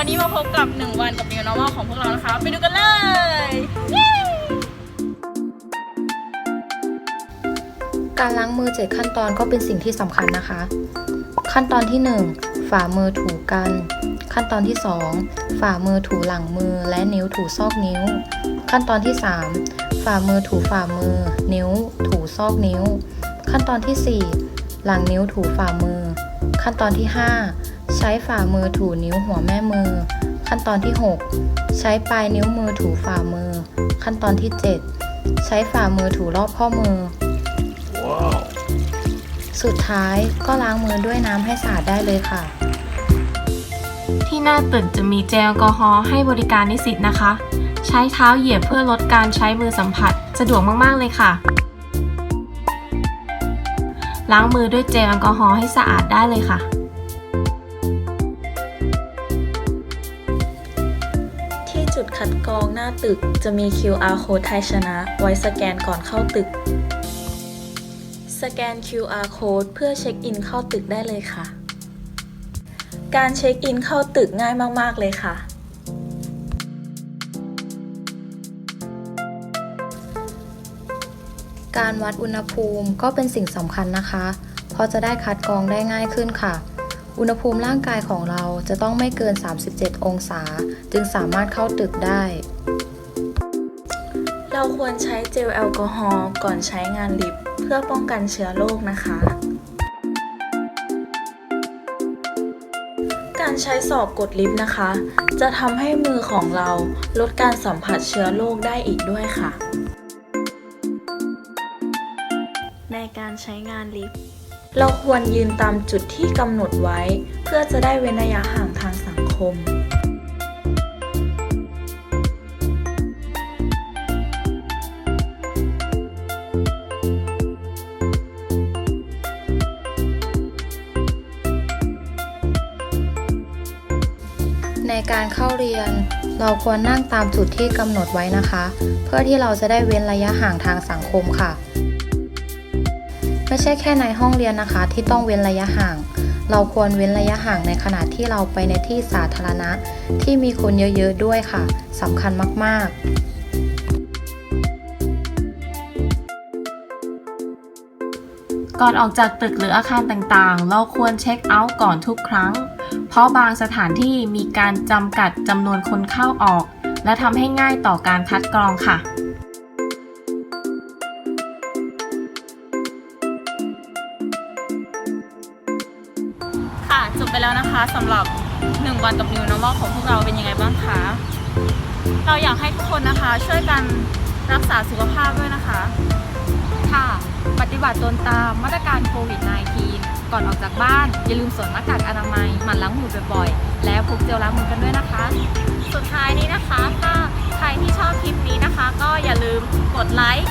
วันนี้มาพบกับ 1 วันกับ New Normal ของพวกเรานะคะ ไปดูกันเลยการล้างมือเจ็ดขั้นตอนก็เป็นสิ่งที่สำคัญนะคะ ขั้นตอนที่ 1 ฝ่ามือถูกัน ขั้นตอนที่ 2 ฝ่ามือถูหลังมือและนิ้วถูซอกนิ้ว ขั้นตอนที่ 3 ฝ่ามือถูฝ่ามือ นิ้ว ถูซอกนิ้ว ขั้นตอนที่ 4 หลังนิ้วถูฝ่ามือ ขั้นตอนที่ 5 ใช้ฝ่ามือถูนิ้วหัวแม่มือ ขั้นตอนที่ 6 ใช้ปลายนิ้วมือถูฝ่ามือ ขั้นตอนที่ 7 ใช้ฝ่ามือถูรอบข้อมือสุดท้ายก็ล้างมือด้วยน้ำให้สะอาดได้เลยค่ะ ที่หน้าตึกจะมีเจลแอลกอฮอล์ให้บริการนิสิตนะคะ ใช้เท้าเหยียบเพื่อลดการใช้มือสัมผัสสะดวกมากๆเลยค่ะ ล้างมือด้วยเจลแอลกอฮอล์ให้สะอาดได้เลยค่ะ จุดคัดกรองหน้าตึกจะมี QR code ไทยชนะ ไว้สแกนก่อนเข้าตึก สแกน QR code เพื่อเช็คอินเข้าตึกได้เลยค่ะ การเช็คอินเข้าตึกง่ายมาก ๆ เลยค่ะ การวัดอุณหภูมิก็เป็นสิ่งสำคัญนะคะ เพราะจะได้คัดกรองได้ง่ายขึ้นค่ะ อุณหภูมิร่างกายของเราจะต้องไม่เกิน 37 องศา จึงสามารถเข้าตึกได้ เราควรใช้เจลแอลกอฮอล์ก่อนใช้งานลิฟต์เพื่อป้องกันเชื้อโรคนะคะ การใช้สอบกดลิฟต์นะคะ จะทำให้มือของเราลดการสัมผัสเชื้อโรคได้อีกด้วยค่ะ ในการใช้งานลิฟต์ เราควรยืนตามจุดที่กำหนดไว้ เพื่อจะได้เว้นระยะห่างทางสังคม ในการเข้าเรียน เราควรนั่งตามจุดที่กำหนดไว้นะคะ เพื่อที่เราจะได้เว้นระยะห่างทางสังคมค่ะ ไม่ใช่แค่ในห้องเรียนนะคะ ที่ต้องเว้นระยะห่าง เราควรเว้นระยะห่างในขณะที่เราไปในที่สาธารณะ ที่มีคนเยอะๆด้วยค่ะสำคัญมากๆก่อนออกจากตึกหรืออาคารต่างๆ เราควรเช็คเอาท์ก่อนทุกครั้ง เพราะบางสถานที่มีการจำกัดจำนวนคนเข้าออก และทำให้ง่ายต่อการคัดกรองค่ะ จบไปแล้วนะคะสำหรับ 1 วันกับ New Normal ของพวกเราเป็นยังไงบ้างคะเราอยากให้ทุกคนนะคะช่วยกันรักษาสุขภาพด้วยนะคะ ค่ะ ปฏิบัติตนตามมาตรการโควิด -19 ก่อนออกจากบ้าน อย่าลืมสวมหน้ากากอนามัยหมั่นล้างมือบ่อยๆ และพกเจลล้างมือกันด้วยนะคะ สุดท้ายนี้นะคะถ้าใครที่ชอบคลิปนี้นะคะ ก็อย่าลืมกดไลค์